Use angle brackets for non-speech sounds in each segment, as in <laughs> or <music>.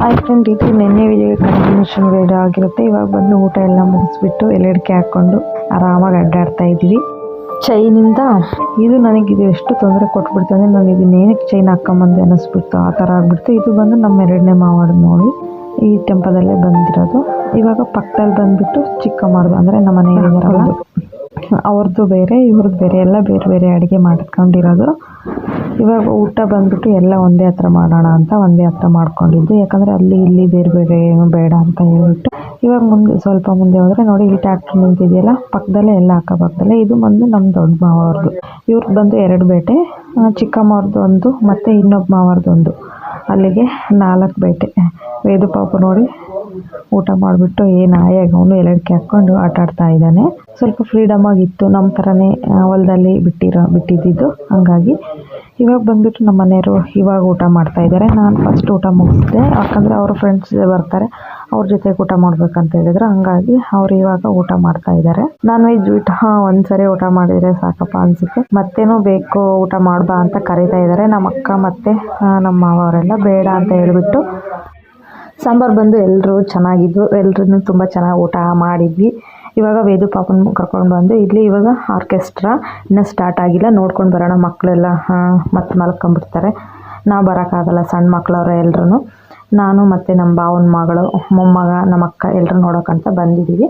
Hi friend ಇದು ನಿನ್ನೆ video continuation video ಆಗಿರುತ್ತೆ. ಇವಾಗ ಬಂದು ಊಟ ಎಲ್ಲ ಮುಗಿಸ್ಬಿಟ್ಟು ಎಲೆಡಿಕೆ ಹಾಕ್ಕೊಂಡು ಆರಾಮಾಗಿ ಅಡ್ಡಾಡ್ತಾ ಇದ್ದೀವಿ. ಚೈನಿಂದ ಇದು ನನಗೆ ಇದು ಎಷ್ಟು ತೊಂದರೆ ಕೊಟ್ಬಿಡ್ತು ಅಂದರೆ ನಾನು ಇದನ್ನೇನಕ್ಕೆ ಚೈನ್ ಹಾಕ್ಕೊಂಬಂದೆ ಅನ್ನಿಸ್ಬಿಡ್ತು. ಆ ಥರ ಆಗ್ಬಿಡ್ತು. ಇದು ಬಂದು ನಮ್ಮ ಎರಡನೇ ಮಾವಾಡ್ ನೋಡಿ ಈ ಟೆಂಪದಲ್ಲೇ ಬಂದಿರೋದು. ಇವಾಗ ಪಕ್ಕದಲ್ಲಿ ಬಂದುಬಿಟ್ಟು ಚಿಕ್ಕಮ್ಮರ್ದು ಅಂದರೆ ನಮ್ಮ ಮನೆಯಲ್ಲಿ ಇದಾರಲ್ಲ ಅವ್ರದ್ದು ಬೇರೆ ಇವ್ರದ್ದು ಬೇರೆ, ಎಲ್ಲ ಬೇರೆ ಬೇರೆ ಅಡುಗೆ ಮಾಡ್ಕೊಂಡಿರೋದು. ಇವಾಗ ಊಟ ಬಂದ್ಬಿಟ್ಟು ಎಲ್ಲ ಒಂದೇ ಹತ್ರ ಮಾಡೋಣ ಅಂತ ಒಂದೇ ಹತ್ರ ಮಾಡ್ಕೊಂಡಿದ್ದು. ಯಾಕಂದರೆ ಅಲ್ಲಿ ಇಲ್ಲಿ ಬೇರೆ ಬೇರೆ ಏನು ಬೇಡ ಅಂತ ಹೇಳ್ಬಿಟ್ಟು. ಇವಾಗ ಮುಂದೆ ಸ್ವಲ್ಪ ಮುಂದೆ ಹೋದರೆ ನೋಡಿ ಇಲ್ಲಿ ಟ್ಯಾಕ್ಟ್ರ್ ನಿಂತಿದೆಯಲ್ಲ, ಪಕ್ಕದಲ್ಲೇ ಎಲ್ಲ ಅಕ್ಕಪಕ್ಕದಲ್ಲೇ ಇದು ಬಂದು ನಮ್ಮ ದೊಡ್ಡ ಮಾವ್ರದ್ದು ಇವ್ರದ್ದು ಬಂದು ಎರಡು ಬೇಟೆ ಚಿಕ್ಕ ಚಿಕ್ಕಮ್ಮವ್ರದ್ದು ಒಂದು, ಮತ್ತು ಇನ್ನೊಬ್ಬ ಮಾವರ್ದು ಒಂದು. ಅಲ್ಲಿಗೆ ನಾಲ್ಕು ಬೇಟೆ. ವೇದು ಪಾಪು ನೋಡಿ ಊಟ ಮಾಡಿಬಿಟ್ಟು ಏನು ಆಯಾಗ ಅವನು ಎಲ್ಲಡಿಕೆ ಹಾಕ್ಕೊಂಡು ಆಟ ಆಡ್ತಾ ಇದ್ದಾನೆ. ಸ್ವಲ್ಪ ಫ್ರೀಡಮ್ ಆಗಿತ್ತು. ನಮ್ಮ ಥರನೇ ಹೊಲದಲ್ಲಿ ಬಿಟ್ಟಿರೋ, ಬಿಟ್ಟಿದ್ದಿದ್ದು. ಹಂಗಾಗಿ ಇವಾಗ ಬಂದ್ಬಿಟ್ಟು ನಮ್ಮ ಮನೆಯವರು ಇವಾಗ ಊಟ ಮಾಡ್ತಾ ಇದ್ದಾರೆ. ನಾನು ಫಸ್ಟ್ ಊಟ ಮುಗಿಸಿದೆ. ಯಾಕಂದರೆ ಅವ್ರ ಫ್ರೆಂಡ್ಸ್ ಬರ್ತಾರೆ. ಅವ್ರ ಜೊತೆ ಊಟ ಮಾಡ್ಬೇಕಂತ ಹೇಳಿದ್ರು. ಹಂಗಾಗಿ ಅವ್ರು ಇವಾಗ ಊಟ ಮಾಡ್ತಾ ಇದ್ದಾರೆ. ನಾನ್ ವೆಜ್ ಬಿಟ್ಟು, ಹಾಂ, ಒಂದ್ಸರಿ ಊಟ ಮಾಡಿದರೆ ಸಾಕಪ್ಪ ಅನ್ಸುತ್ತೆ. ಮತ್ತೇನೋ ಬೇಕು, ಊಟ ಮಾಡ್ಬಾ ಅಂತ ಕರೀತಾ ಇದ್ದಾರೆ. ನಮ್ಮ ಅಕ್ಕ ಮತ್ತೆ ನಮ್ಮ ಮಾವ ಅವರೆಲ್ಲ ಬೇಡ ಅಂತ ಹೇಳ್ಬಿಟ್ಟು ಸಾಂಬಾರು ಬಂದು ಎಲ್ಲರೂ ಚೆನ್ನಾಗಿದ್ವು. ಎಲ್ಲರೂ ತುಂಬ ಚೆನ್ನಾಗಿ ಊಟ ಮಾಡಿದ್ವಿ. ಇವಾಗ ವೇದು ಪಾಪನ ಕರ್ಕೊಂಡು ಬಂದು ಇಲ್ಲಿ ಇವಾಗ ಆರ್ಕೆಸ್ಟ್ರಾ ಇನ್ನೂ ಸ್ಟಾರ್ಟ್ ಆಗಿಲ್ಲ. ನೋಡ್ಕೊಂಡು ಬರೋಣ ಮಕ್ಕಳೆಲ್ಲ ಮತ್ತೆ ಮಲ್ಕೊಂಬಿಡ್ತಾರೆ ನಾವು ಬರೋಕ್ಕಾಗಲ್ಲ ಸಣ್ಣ ಮಕ್ಕಳವ್ರೆ ಎಲ್ರೂ ನಾನು ಮತ್ತು ನಮ್ಮ ಭಾವನ ಮಗಳು, ಮೊಮ್ಮಗ, ನಮ್ಮ ಅಕ್ಕ ಎಲ್ಲರೂ ನೋಡೋಕ್ಕಂತ ಬಂದಿದ್ದೀವಿ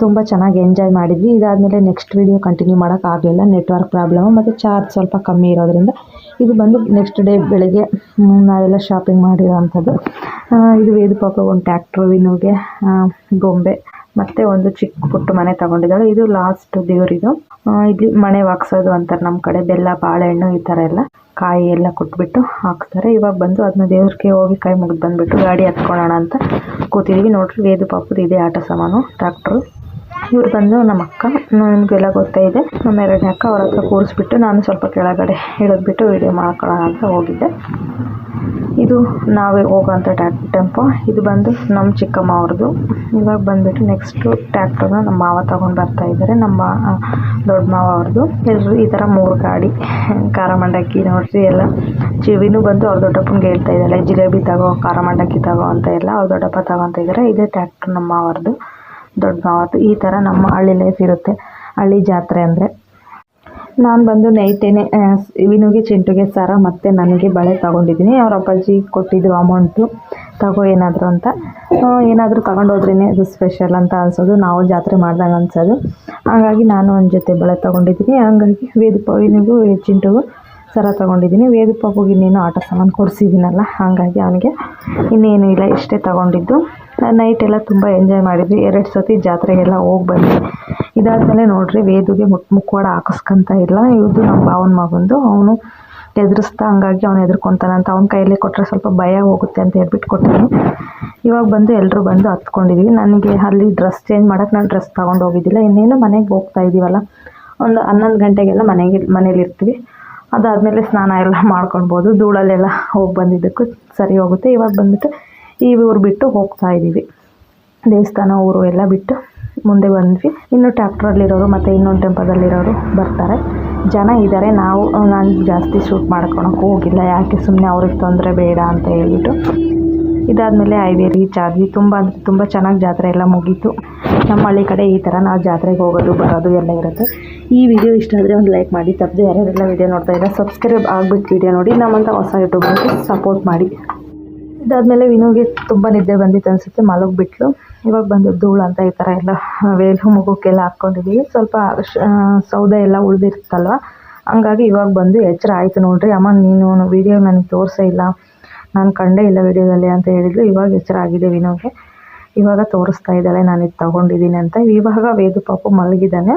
ತುಂಬ ಚೆನ್ನಾಗಿ ಎಂಜಾಯ್ ಮಾಡಿದ್ವಿ. ಇದಾದಮೇಲೆ ನೆಕ್ಸ್ಟ್ ವೀಡಿಯೋ ಕಂಟಿನ್ಯೂ ಮಾಡೋಕ್ಕಾಗಲಿಲ್ಲ ನೆಟ್ವರ್ಕ್ ಪ್ರಾಬ್ಲಮ್ ಮತ್ತು ಚಾರ್ಜ್ ಸ್ವಲ್ಪ ಕಮ್ಮಿ ಇರೋದ್ರಿಂದ ಇದು ಬಂದು ನೆಕ್ಸ್ಟ್ ಡೇ ಬೆಳಗ್ಗೆ ನಾವೆಲ್ಲ ಶಾಪಿಂಗ್ ಮಾಡಿರೋ ಅಂಥದ್ದು ಇದು ವೇದು ಪಾಪ ಒಂದು ಟ್ಯಾಕ್ಟ್ರು ವಿನುಗೆ ಗೊಂಬೆ, ಮತ್ತು ಒಂದು ಚಿಕ್ಕ ಪುಟ್ಟ ಮನೆ ತಗೊಂಡಿದ್ದಾಳೆ. ಇದು ಲಾಸ್ಟ್ ದೇವರಿದು. ಇಲ್ಲಿ ಮಣೆ ಹಾಕ್ಸೋದು ಅಂತಾರೆ ನಮ್ಮ ಕಡೆ. ಬೆಲ್ಲ, ಬಾಳೆಹಣ್ಣು ಈ ಥರ ಎಲ್ಲ ಕಾಯಿ ಎಲ್ಲ ಕೊಟ್ಬಿಟ್ಟು ಹಾಕ್ತಾರೆ ಇವಾಗ ಬಂದು ಅದನ್ನ ದೇವ್ರಿಗೆ ಹೋಗಿ ಕೈ ಮುಗಿದು ಬಂದುಬಿಟ್ಟು ಗಾಡಿ ಹತ್ಕೊಳ್ಳೋಣ ಅಂತ ಕೂತಿದ್ದೀವಿ ನೋಡ್ರಿ, ವೇದು ಪಾಪುದು ಇದೆ ಆಟ ಸಾಮಾನು ಟ್ರ್ಯಾಕ್ಟ್ರು ಇವ್ರು ಬಂದು ನಮ್ಮ ಅಕ್ಕ ನಿಮಗೆಲ್ಲ ಗೊತ್ತೇ ಇದೆ. ನಮ್ಮ ಎರಡನೇ ಅಕ್ಕ ಅವ್ರ ಹತ್ರ ಕೂರಿಸ್ಬಿಟ್ಟು ನಾನು ಸ್ವಲ್ಪ ಕೆಳಗಡೆ ಇಳಿದ್ಬಿಟ್ಟು ವೀಡಿಯೋ ಮಾಡ್ಕೊಳ್ಳೋಣ ಅಂತ ಹೋಗಿದ್ದೆ. ಇದು ನಾವೇ ಹೋಗೋಂಥ ಟ್ಯಾಕ್, ಟೆಂಪೋ. ಇದು ಬಂದು ನಮ್ಮ ಚಿಕ್ಕಮ್ಮ ಅವ್ರದ್ದು. ಇವಾಗ ಬಂದುಬಿಟ್ಟು ನೆಕ್ಸ್ಟು ಟ್ಯಾಕ್ಟರ್ನ ನಮ್ಮ ಮಾವ ತಗೊಂಡು ಬರ್ತಾ ಇದ್ದಾರೆ ನಮ್ಮ ದೊಡ್ಡ ಮಾವ ಅವ್ರದ್ದು. ಎಲ್ಲರೂ ಈ ಥರ ಮೂರು ಗಾಡಿ ಖಾರ ಮಂಡಕ್ಕಿ ನೋಡ್ರಿ ಎಲ್ಲ. ಚಿವಿನೂ ಬಂದು ಅವ್ರ ದೊಡ್ಡಪ್ಪನಿಗೆ ಹೇಳ್ತಾ ಇದ್ದಾಳೆ, ಜಿಲೇಬಿ ತಗೋ ಖಾರ ಮಂಡಕ್ಕಿ ತಗೋ ಅಂತ ಎಲ್ಲ. ಅವ್ರ ದೊಡ್ಡಪ್ಪ ತಗೊತಾ ಇದ್ದಾರೆ ಇದೇ ಟ್ಯಾಕ್ಟರ್ ನಮ್ಮ ಮಾವರ್ದು ದೊಡ್ಡ ಮಾವರ್ದು ಈ ಥರ ನಮ್ಮ ಹಳ್ಳಿ ಲೈಫ್ ಇರುತ್ತೆ. ಹಳ್ಳಿ ಜಾತ್ರೆ ಅಂದರೆ ನಾನು ಬಂದು ನೈಟೇನೆ ವಿನುಗೆ, ಚಿಂಟುಗೆ ಸರ ಮತ್ತು ನನಗೆ ಬಳೆ ತಗೊಂಡಿದ್ದೀನಿ. ಅವ್ರ ಅಪ್ಪಾಜಿ ಕೊಟ್ಟಿದ್ರು ಅಮೌಂಟು ತಗೋ ಏನಾದರೂ ಅಂತ. ಏನಾದರೂ ತಗೊಂಡೋದ್ರೇ ಅದು ಸ್ಪೆಷಲ್ ಅಂತ ಅನ್ಸೋದು. ನಾವು ಜಾತ್ರೆ ಮಾಡ್ದಂಗೆ ಅನ್ಸೋದು. ಹಾಗಾಗಿ ನಾನು ಒಂದು ಜೊತೆ ಬಳೆ ತೊಗೊಂಡಿದ್ದೀನಿ. ಹಂಗಾಗಿ ವೇದ ವಿನಿಗೂ, ಚಿಂಟುಗೂ ಸರ ತಗೊಂಡಿದ್ದೀನಿ. ವೇದ ಪಾಪುಗೆ ಇನ್ನೇನು ಆಟ ಸಾಮಾನು ಕೊಡಿಸಿದ್ದೀನಲ್ಲ ಹಾಗಾಗಿ ಅವನಿಗೆ ಇನ್ನೇನು ಇಲ್ಲ, ಇಷ್ಟೇ ತಗೊಂಡಿದ್ದು. ನೈಟ್ ಎಲ್ಲ ತುಂಬ ಎಂಜಾಯ್ ಮಾಡಿದ್ವಿ. ಎರಡು ಸತಿ ಜಾತ್ರೆಗೆಲ್ಲ ಹೋಗಿ ಬಂದ್ವಿ. ಇದಾದಮೇಲೆ ನೋಡ್ರಿ, ವೇದುಗೆ ಮುಟ್ ಮುಖವಾಡ ಹಾಕಿಸ್ಕೊಂತ ಇಲ್ಲ. ಇವ್ದು ನಮ್ಮ ಭಾವನ ಮಗಂದು. ಅವನು ಎದುರಿಸ್ತಾ ಹಂಗಾಗಿ ಅವನು ಎದುರ್ಕೊತಾನೆ ಅಂತ ಅವ್ನ ಕೈಯಲ್ಲಿ ಕೊಟ್ಟರೆ ಸ್ವಲ್ಪ ಭಯ ಹೋಗುತ್ತೆ ಅಂತ ಹೇಳ್ಬಿಟ್ಟು ಕೊಟ್ಟಿದ್ದೀನಿ ಇವಾಗ ಬಂದು ಎಲ್ಲರೂ ಬಂದು ಹತ್ಕೊಂಡಿದ್ದೀವಿ ನನಗೆ ಅಲ್ಲಿ ಡ್ರೆಸ್ ಚೇಂಜ್ ಮಾಡೋಕ್ಕೆ ನಾನು ಡ್ರೆಸ್ ತೊಗೊಂಡು ಹೋಗಿದ್ದಿಲ್ಲ. ಇನ್ನೇನು ಮನೆಗೆ ಹೋಗ್ತಾ ಇದ್ದೀವಲ್ಲ ಒಂದು ಹನ್ನೊಂದು ಗಂಟೆಗೆಲ್ಲ ಮನೆಗೆ ಮನೇಲಿ ಇರ್ತೀವಿ ಅದಾದಮೇಲೆ ಸ್ನಾನ ಎಲ್ಲ <laughs> ಮಾಡ್ಕೊಳ್ಬೋದು. ಧೂಳಲ್ಲೆಲ್ಲ ಹೋಗಿ ಬಂದಿದ್ದಕ್ಕೂ ಸರಿ ಹೋಗುತ್ತೆ. ಇವಾಗ ಬಂದ್ಬಿಟ್ಟು ಈ ಊರು ಬಿಟ್ಟು ಹೋಗ್ತಾ ಇದ್ದೀವಿ ದೇವಸ್ಥಾನ ಊರು ಎಲ್ಲ ಬಿಟ್ಟು ಮುಂದೆ ಬಂದ್ವಿ. ಇನ್ನು ಟ್ಯಾಕ್ಟ್ರಲ್ಲಿರೋರು ಮತ್ತು ಇನ್ನೊಂದು ಟೆಂಪದಲ್ಲಿರೋರು ಬರ್ತಾರೆ. ಜನ ಇದ್ದಾರೆ. ನಾವು, ನಾನು ಜಾಸ್ತಿ ಶೂಟ್ ಮಾಡ್ಕೊಳಕ್ಕೆ ಹೋಗಿಲ್ಲ. ಯಾಕೆ ಸುಮ್ಮನೆ ಅವ್ರಿಗೆ ತೊಂದರೆ ಬೇಡ ಅಂತ ಹೇಳ್ಬಿಟ್ಟು. ಇದಾದಮೇಲೆ ಹೈವೇ ರೀಚ್ ಆದ್ವಿ ತುಂಬ ಅಂದರೆ ತುಂಬ ಚೆನ್ನಾಗಿ ಜಾತ್ರೆ ಎಲ್ಲ ಮುಗೀತು. ನಮ್ಮ ಹಳ್ಳಿ ಕಡೆ ಈ ಥರ ನಾವು ಜಾತ್ರೆಗೆ ಹೋಗೋದು, ಬರೋದು ಎಲ್ಲ ಇರುತ್ತೆ. ಈ ವಿಡಿಯೋ ಇಷ್ಟ ಆದರೆ ಒಂದು ಲೈಕ್ ಮಾಡಿ, ತಪ್ಪದೆ ಯಾರ್ಯಾರೆಲ್ಲ ವಿಡಿಯೋ ನೋಡ್ತಾ ಇದ್ದಾರೆ ಸಬ್ಸ್ಕ್ರೈಬ್ ಆಗಿಬಿಟ್ಟು ವಿಡಿಯೋ ನೋಡಿ ನಮ್ಮಂಥ ಹೊಸ ಯೂಟ್ಯೂಬರ್ಗೆ ಸಪೋರ್ಟ್ ಮಾಡಿ. ಇದಾದಮೇಲೆ ವಿನೋಗೆ ತುಂಬ ನಿದ್ದೆ ಬಂದಿತ್ತು ಅನಿಸುತ್ತೆ ಮಲಗಿಬಿಟ್ಲು ಇವಾಗ ಬಂದು ಧೂಳು ಅಂತ ಈ ಥರ ಎಲ್ಲ ವೇಲು ಮುಖಕ್ಕೆಲ್ಲ ಹಾಕ್ಕೊಂಡಿದ್ದೀವಿ ಸ್ವಲ್ಪ ಸೌದೆ ಎಲ್ಲ ಉಳಿದಿರ್ತಲ್ವ ಹಂಗಾಗಿ ಇವಾಗ ಬಂದು ಎಚ್ಚರ ಆಯಿತು ನೋಡ್ರಿ. ಅಮ್ಮ, ನೀನು ವಿಡಿಯೋ ನನಗೆ ತೋರಿಸೇ ಇಲ್ಲ. ನಾನು ಕಂಡೇ ಇಲ್ಲ ವಿಡಿಯೋದಲ್ಲಿ ಅಂತ ಹೇಳಿದ್ಲು. ಇವಾಗ ಎಚ್ಚರ ಆಗಿದೆ ವಿನೋಗೆ. ಇವಾಗ ತೋರಿಸ್ತಾ ಇದ್ದಾಳೆ ನಾನು ಇದು ತೊಗೊಂಡಿದ್ದೀನಿ ಅಂತ. ಇವಾಗ ವೇದು ಪಾಪು ಮಲಗಿದ್ದಾನೆ.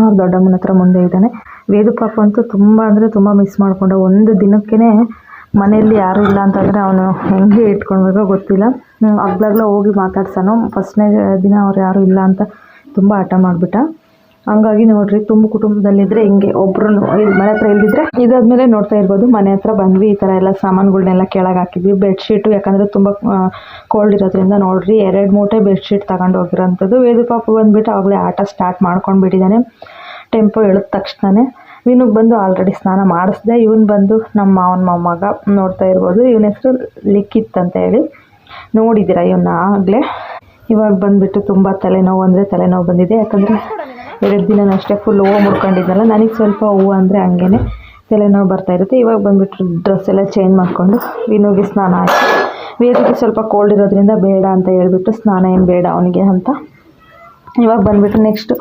ಅವ್ರ ದೊಡ್ಡಮ್ಮನ ಹತ್ರ ಮುಂದೆ ಇದ್ದಾನೆ. ವೇದು ಪಾಪ ಅಂತೂ ತುಂಬ ಅಂದರೆ ತುಂಬ ಮಿಸ್ ಮಾಡಿಕೊಂಡ ಒಂದು ದಿನಕ್ಕೇ ಮನೆಯಲ್ಲಿ ಯಾರೂ ಇಲ್ಲ ಅಂತಂದರೆ ಅವನು ಹೆಂಗೆ ಇಟ್ಕೊಳ್ಬೇಕೋ ಗೊತ್ತಿಲ್ಲ. ಅಗ್ಲಾಗ್ಲೇ ಹೋಗಿ ಮಾತಾಡ್ಸೋಣ ಫಸ್ಟ್ನೇ ದಿನ ಅವ್ರು ಯಾರೂ ಇಲ್ಲ ಅಂತ ತುಂಬ ಹಠ ಮಾಡಿಬಿಟ್ಟ. ಹಂಗಾಗಿ ನೋಡ್ರಿ, ತುಂಬ ಕುಟುಂಬದಲ್ಲಿದ್ದರೆ ಹಿಂಗೆ ಒಬ್ರು ಮನೆ ಹತ್ರ ಇಲ್ದಿದ್ರೆ ಇದಾದ್ಮೇಲೆ ನೋಡ್ತಾ ಇರ್ಬೋದು, ಮನೆ ಹತ್ರ ಬಂದ್ವಿ, ಈ ಥರ ಎಲ್ಲ ಸಾಮಾನುಗಳನ್ನೆಲ್ಲ ಕೆಳಗೆ ಹಾಕಿದ್ವಿ. ಬೆಡ್ಶೀಟು ಯಾಕಂದರೆ ತುಂಬ ಕೋಲ್ಡ್ ಇರೋದ್ರಿಂದ ನೋಡ್ರಿ, ಎರಡು ಮೂಟೆ ಬೆಡ್ಶೀಟ್ ತಗೊಂಡು ಹೋಗಿರೋಂಥದ್ದು. ವೇದು ಪಾಪು ಬಂದ್ಬಿಟ್ಟು ಆಗಲೇ ಆಟ ಸ್ಟಾರ್ಟ್ ಮಾಡ್ಕೊಂಡು ಬಿಟ್ಟಿದ್ದಾನೆ ಟೆಂಪೋ ಇಳಿದ ತಕ್ಷಣನೇ ವಿನುಗ್ ಬಂದು ಆಲ್ರೆಡಿ ಸ್ನಾನ ಮಾಡಿಸ್ದೆ. ಇವನು ಬಂದು ನಮ್ಮ ಮಾವನ ಮೊಮ್ಮಗ ನೋಡ್ತಾ ಇರ್ಬೋದು. ಇವನ ಹೆಸರು ಲಿಖಿತ್ ಅಂತ ಹೇಳಿ. ನೋಡಿದ್ದೀರಾ ಇವನ್ನ ಆಗಲೇ? ಇವಾಗ ಬಂದುಬಿಟ್ಟು ತುಂಬ ತಲೆನೋವು ಅಂದರೆ ತಲೆನೋವು ಬಂದಿದೆ. ಯಾಕಂದರೆ ಎರಡು ದಿನ ಅಷ್ಟೇ ಫುಲ್ ಹೂವು ಮುಡ್ಕೊಂಡಿದ್ದಲ್ಲ ನನಗೆ ಸ್ವಲ್ಪ ಹೂವು ಅಂದರೆ ಹಂಗೇ ತಲೆನೋವು ಬರ್ತಾ ಇರುತ್ತೆ. ಇವಾಗ ಬಂದುಬಿಟ್ಟು ಡ್ರೆಸ್ ಎಲ್ಲ ಚೇಂಜ್ ಮಾಡಿಕೊಂಡು ವಿನುಗೆ ಸ್ನಾನ ಹಾಕಿ ವೇದಿಕೆ ಸ್ವಲ್ಪ ಕೋಲ್ಡ್ ಇರೋದ್ರಿಂದ ಬೇಡ ಅಂತ ಹೇಳ್ಬಿಟ್ಟು ಸ್ನಾನ ಏನು ಬೇಡ ಅವನಿಗೆ ಅಂತ. ಇವಾಗ ಬಂದುಬಿಟ್ಟು ನೆಕ್ಸ್ಟು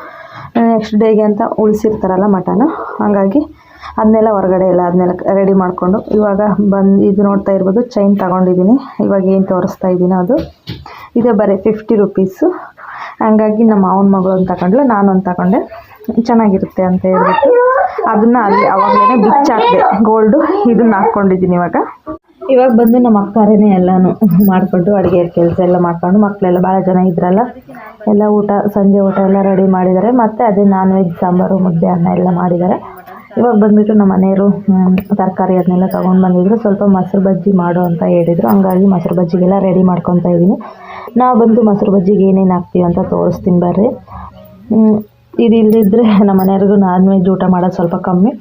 ನೆಕ್ಸ್ಟ್ ಡೇಗೆ ಅಂತ ಉಳಿಸಿರ್ತಾರಲ್ಲ ಮಟನ, ಹಾಗಾಗಿ ಅದನ್ನೆಲ್ಲ ಹೊರಗಡೆ ಎಲ್ಲ ಅದನ್ನೆಲ್ಲ ರೆಡಿ ಮಾಡಿಕೊಂಡು ಇವಾಗ ಬಂದು, ಇದು ನೋಡ್ತಾ ಇರ್ಬೋದು ಚೈನ್ ತಗೊಂಡಿದ್ದೀನಿ. ಇವಾಗ ಏನು ತೋರಿಸ್ತಾ ಇದ್ದೀನಿ ಅದು. ಇದೆ ಬರೀ ಫಿಫ್ಟಿ ರುಪೀಸು ಹಂಗಾಗಿ ನಮ್ಮ ಮಾವನ ಮಗಳು ಅಂತ ತಗೊಂಡ್ಲು, ನಾನು ಒಂದು ತಗೊಂಡೆ. ಚೆನ್ನಾಗಿರುತ್ತೆ ಅಂತ ಹೇಳ್ಬಿಟ್ಟು ಅದನ್ನು ಅಲ್ಲಿ ಅವಾಗಲೇ ಬಿಚ್ಚಾಕಿದೆ ಗೋಲ್ಡು ಇದನ್ನ ಹಾಕ್ಕೊಂಡಿದ್ದೀನಿ ಇವಾಗ. ಇವಾಗ ಬಂದು ನಮ್ಮ ಅಕ್ಕಾರೇನೆ ಎಲ್ಲನೂ ಮಾಡಿಕೊಂಡು ಅಡುಗೆ ಕೆಲಸ ಎಲ್ಲ ಮಾಡ್ಕೊಂಡು ಮಕ್ಕಳೆಲ್ಲ ಭಾಳ ಜನ ಇದ್ರಲ್ಲ, ಎಲ್ಲ ಊಟ, ಸಂಜೆ ಊಟ ಎಲ್ಲ ರೆಡಿ ಮಾಡಿದ್ದಾರೆ. ಮತ್ತು ಅದೇ ನಾನ್ ವೆಜ್ ಸಾಂಬಾರು, ಮುದ್ದೆ, ಅನ್ನ ಎಲ್ಲ ಮಾಡಿದ್ದಾರೆ. ಇವಾಗ ಬಂದುಬಿಟ್ಟು ನಮ್ಮ ಮನೆಯವರು ತರಕಾರಿ ಅದನ್ನೆಲ್ಲ ತೊಗೊಂಡು ಬಂದಿದ್ರು. ಸ್ವಲ್ಪ ಮೊಸರು ಬಜ್ಜಿ ಮಾಡು ಅಂತ ಹೇಳಿದರು. ಹಂಗಾಗಿ ಮೊಸರು ಬಜ್ಜಿಗೆಲ್ಲ ರೆಡಿ ಮಾಡ್ಕೊತಾ ಇದ್ದೀನಿ ನಾವು ಬಂದು ಮೊಸರು ಬಜ್ಜಿಗೆ ಏನೇನು ಹಾಕ್ತೀವಿ ಅಂತ ತೋರಿಸ್ತೀನಿ ಬರ್ರಿ. ಇದು ಇಲ್ಲದಿದ್ದರೆ ನಮ್ಮ ಮನೆಯವ್ರಿಗೂ ನಾನ್ ವೆಜ್ ಊಟ ಮಾಡೋದು ಸ್ವಲ್ಪ ಕಮ್ಮಿ.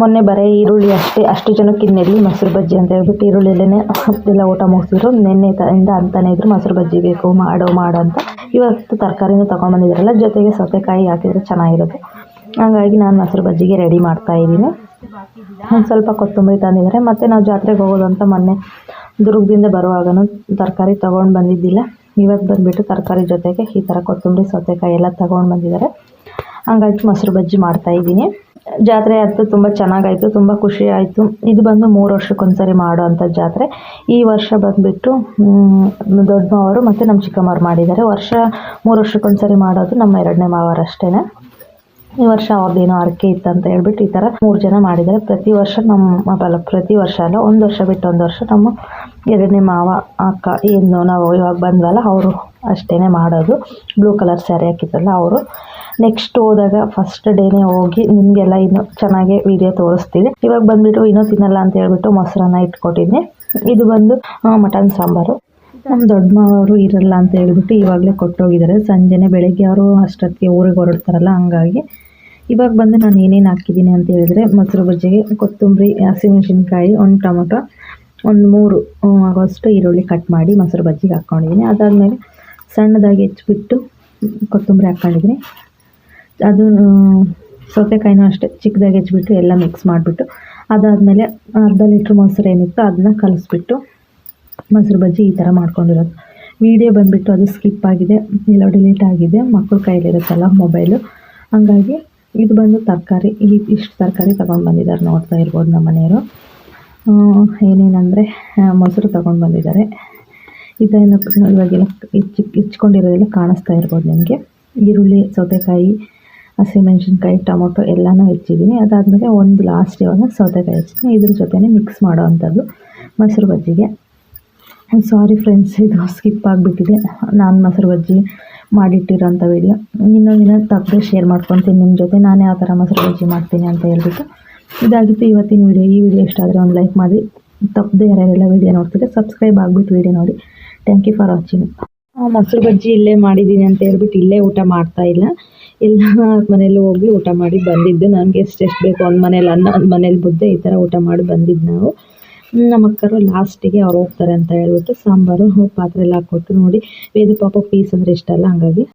ಮೊನ್ನೆ ಬರೀ ಈರುಳ್ಳಿ ಅಷ್ಟೇ, ಅಷ್ಟು ಜನಕ್ಕೆ ಇನ್ನೆಲ್ಲಿ ಮೊಸರು ಬಜ್ಜಿ ಅಂತ ಹೇಳ್ಬಿಟ್ಟು ಈರುಳ್ಳಿಲೇ ಎಲ್ಲ ಊಟ ಮುಗಿಸಿದ್ರು. ನಿನ್ನೆ ತಿಂದ ಅಂತಾನೆ ಇದ್ರು ಮೊಸರು ಬಜ್ಜಿ ಬೇಕು, ಮಾಡೋ ಮಾಡೋ ಅಂತ. ಇವತ್ತು ತರಕಾರಿನೂ ತೊಗೊಂಬಂದಿದ್ರಲ್ಲ ಜೊತೆಗೆ ಸೌತೆಕಾಯಿ ಹಾಕಿದ್ರೆ ಚೆನ್ನಾಗಿರುತ್ತೆ. ಹಾಗಾಗಿ ನಾನು ಮೊಸರು ಬಜ್ಜಿಗೆ ರೆಡಿ ಮಾಡ್ತಾ ಇದ್ದೀನಿ. ಒಂದು ಸ್ವಲ್ಪ ಕೊತ್ತಂಬರಿ ತಂದಿದ್ದಾರೆ. ಮತ್ತು ನಾವು ಜಾತ್ರೆಗೆ ಹೋಗೋದು ಅಂತ ಮೊನ್ನೆ ದುರ್ಗದಿಂದ ಬರುವಾಗನೂ ತರಕಾರಿ ತೊಗೊಂಡು ಬಂದಿದ್ದಿಲ್ಲ. ಇವತ್ತು ಬಂದುಬಿಟ್ಟು ತರಕಾರಿ ಜೊತೆಗೆ ಈ ಥರ ಕೊತ್ತಂಬರಿ, ಸೌತೆಕಾಯಿ ಎಲ್ಲ ತೊಗೊಂಡು ಬಂದಿದ್ದಾರೆ. ಹಂಗಾಗಿ ಮೊಸರು ಬಜ್ಜಿ ಮಾಡ್ತಾ ಇದ್ದೀನಿ. ಜಾತ್ರೆ ಆಯಿತು, ತುಂಬ ಚೆನ್ನಾಗಾಯಿತು, ತುಂಬ ಖುಷಿ ಆಯಿತು. ಇದು ಬಂದು ಮೂರು ವರ್ಷಕ್ಕೊಂದ್ಸರಿ ಮಾಡೋ ಅಂಥ ಜಾತ್ರೆ. ಈ ವರ್ಷ ಬಂದುಬಿಟ್ಟು ದೊಡ್ಡ ಮಾವರು ಮತ್ತು ನಮ್ಮ ಚಿಕ್ಕಮ್ಮವ್ರು ಮಾಡಿದ್ದಾರೆ. ವರ್ಷ ಮೂರು ವರ್ಷಕ್ಕೊಂದ್ಸರಿ ಮಾಡೋದು ನಮ್ಮ ಎರಡನೇ ಮಾವರು ಅಷ್ಟೇ ಈ ವರ್ಷ ಅವ್ರದ್ದೇನೋ ಅರಕೆ ಇತ್ತು ಅಂತ ಹೇಳ್ಬಿಟ್ಟು ಈ ಥರ ಮೂರು ಜನ ಮಾಡಿದ್ದಾರೆ. ಪ್ರತಿ ವರ್ಷ ನಮ್ಮ, ಅಲ್ಲ, ಪ್ರತಿ ವರ್ಷ ಅಲ್ಲ, ಒಂದು ವರ್ಷ ಬಿಟ್ಟು ಒಂದು ವರ್ಷ ನಮ್ಮ ಎರಡನೇ ಮಾವ, ಅಕ್ಕ ಏನು ನಾವು ಇವಾಗ ಬಂದ್ವಲ್ಲ, ಅವರು ಅಷ್ಟೇ ಮಾಡೋದು. ಬ್ಲೂ ಕಲರ್ ಸ್ಯಾರಿ ಹಾಕಿದ್ರಲ್ಲ ಅವರು ನೆಕ್ಸ್ಟ್ ಹೋದಾಗ ಫಸ್ಟ್ ಡೇನೇ ಹೋಗಿ ನಿಮಗೆಲ್ಲ ಇನ್ನು ಚೆನ್ನಾಗಿ ವಿಡಿಯೋ ತೋರಿಸ್ತೀವಿ. ಇವಾಗ ಬಂದುಬಿಟ್ಟು ಇನ್ನೂ ತಿನ್ನಲ್ಲ ಅಂತ ಹೇಳ್ಬಿಟ್ಟು ಮೊಸರನ್ನ ಇಟ್ಕೊಟ್ಟಿದ್ನಿ. ಇದು ಬಂದು ಮಟನ್ ಸಾಂಬಾರು. ನಮ್ಮ ದೊಡ್ಡ ಮಾವರು ಇರಲ್ಲ ಅಂತ ಹೇಳ್ಬಿಟ್ಟು ಇವಾಗಲೇ ಕೊಟ್ಟೋಗಿದ್ದಾರೆ. ಸಂಜೆನೆ ಬೆಳಗ್ಗೆ ಅವರು ಅಷ್ಟೊತ್ತಿಗೆ ಊರಿಗೆ ಹೊರಡ್ತಾರಲ್ಲ, ಹಂಗಾಗಿ ಇವಾಗ ಬಂದು ನಾನು ಏನೇನು ಹಾಕಿದ್ದೀನಿ ಅಂತ ಹೇಳಿದ್ರೆ ಮೊಸರು ಬಜ್ಜಿಗೆ ಕೊತ್ತಂಬರಿ ಹಸಿಮೆಣಸಿನ್ಕಾಯಿ ಒಂದು ಟೊಮೊಟೊ, ಒಂದು ಮೂರು ಆಗೋಷ್ಟು ಈರುಳ್ಳಿ ಕಟ್ ಮಾಡಿ ಮೊಸರು ಬಜ್ಜಿಗೆ ಹಾಕ್ಕೊಂಡಿದ್ದೀನಿ ಅದಾದಮೇಲೆ ಸಣ್ಣದಾಗಿ ಹೆಚ್ಚಿಬಿಟ್ಟು ಕೊತ್ತಂಬರಿ ಹಾಕ್ಕೊಂಡಿದ್ದೀನಿ ಅದು ಸೌತೆಕಾಯಿನೂ ಅಷ್ಟೇ, ಚಿಕ್ಕದಾಗಿ ಹೆಚ್ಚಿಬಿಟ್ಟು ಎಲ್ಲ ಮಿಕ್ಸ್ ಮಾಡಿಬಿಟ್ಟು, ಅದಾದಮೇಲೆ ಅರ್ಧ ಲೀಟ್ರ್ ಮೊಸರು ಏನಿತ್ತು ಅದನ್ನ ಕಲಿಸ್ಬಿಟ್ಟು ಮೊಸರು ಬಜ್ಜಿ ಈ ಥರ ಮಾಡ್ಕೊಂಡಿರೋದು. ವಿಡಿಯೋ ಬಂದುಬಿಟ್ಟು ಅದು ಸ್ಕಿಪ್ ಆಗಿದೆ ಎಲ್ಲ ಡಿಲೀಟ್ ಆಗಿದೆ ಮಕ್ಕಳ ಕೈಲಿರುತ್ತಲ್ಲ ಮೊಬೈಲು, ಹಂಗಾಗಿ ಇದು ಬಂದು ತರಕಾರಿ ಈ ಇಷ್ಟು ತರಕಾರಿ ತೊಗೊಂಡು ಬಂದಿದ್ದಾರೆ ನೋಡ್ತಾ ಇರ್ಬೋದು ನಮ್ಮ ಮನೆಯವರು. ಏನೇನಂದರೆ ಮೊಸರು ತೊಗೊಂಡು ಬಂದಿದ್ದಾರೆ. ಇದನ್ನು ಇವಾಗೆಲ್ಲ ಹೆಚ್ಚಿ ಹೆಚ್ಕೊಂಡಿರೋದೆಲ್ಲ ಕಾಣಿಸ್ತಾ ಇರ್ಬೋದು ನಿಮಗೆ. ಈರುಳ್ಳಿ, ಸೌತೆಕಾಯಿ, ಹಸಿಮೆಣ್ಸಿನ್ಕಾಯಿ, ಟೊಮೊಟೊ ಎಲ್ಲನೂ ಹೆಚ್ಚಿದ್ದೀನಿ. ಅದಾದಮೇಲೆ ಒಂದು ಲಾಸ್ಟ್ ಇವಾಗ ಸೌತೆಕಾಯಿ ಹೆಚ್ಚಿದ್ದೀನಿ. ಇದ್ರ ಜೊತೆನೇ ಮಿಕ್ಸ್ ಮಾಡೋ ಅಂಥದ್ದು ಮೊಸರು ಬಜ್ಜಿಗೆ. ಸಾರಿ ಫ್ರೆಂಡ್ಸ್ ಇದು ಸ್ಕಿಪ್ ಆಗಿಬಿಟ್ಟಿದೆ. ನಾನು ಮೊಸರು ಬಜ್ಜಿ ಮಾಡಿಟ್ಟಿರೋಂಥ ವೀಡಿಯೋ ಇನ್ನೊಂದು ದಿನ ತಪ್ಪದೆ ಶೇರ್ ಮಾಡ್ಕೊತೀನಿ ನಿಮ್ಮ ಜೊತೆ. ನಾನು ಯಾವ ಥರ ಮೊಸರು ಬಜ್ಜಿ ಮಾಡ್ತೀನಿ ಅಂತ ಹೇಳ್ಬಿಟ್ಟು. ಇದಾಗಿತ್ತು ಇವತ್ತಿನ ವೀಡಿಯೋ ಈ ವಿಡಿಯೋ ಇಷ್ಟ ಒಂದು ಲೈಕ್ ಮಾಡಿ. ತಪ್ಪದೆ ಯಾರ್ಯಾರೆಲ್ಲ ವೀಡಿಯೋ ನೋಡ್ತಿದ್ರೆ ಸಬ್ಸ್ಕ್ರೈಬ್ ಆಗಿಬಿಟ್ಟು ವೀಡಿಯೋ ನೋಡಿ. ಥ್ಯಾಂಕ್ ಯು ಫಾರ್ ವಾಚಿಂಗ್ ಮೊಸರು ಬಜ್ಜಿ ಇಲ್ಲೇ ಮಾಡಿದ್ದೀನಿ ಅಂತ ಹೇಳ್ಬಿಟ್ಟು ಇಲ್ಲೇ ಊಟ ಮಾಡ್ತಾ ಇಲ್ಲ. ಎಲ್ಲ ಮನೇಲಿ ಹೋಗಿ ಊಟ ಮಾಡಿ ಬಂದಿದ್ದು. ನನಗೆ ಎಷ್ಟೆಷ್ಟು ಬೇಕು ಒಂದು ಮನೇಲಿ ಅನ್ನ, ಒಂದು ಮನೇಲಿ ಬುದ್ದೆ ಈ ಥರ ಊಟ ಮಾಡಿ ಬಂದಿದ್ದು ನಾವು. ನಮ್ಮ ಅಕ್ಕರು ಲಾಸ್ಟಿಗೆ ಅವ್ರು ಹೋಗ್ತಾರೆ ಅಂತ ಹೇಳ್ಬಿಟ್ಟು ಸಾಂಬಾರು ಪಾತ್ರೆಯಲ್ಲಿ ಹಾಕ್ಕೊಟ್ಟು ನೋಡಿ. ವೇದ ಪಾಪ ಪೀಸ್ ಅಂದರೆ ಇಷ್ಟ ಅಲ್ಲ, ಹಂಗಾಗಿ.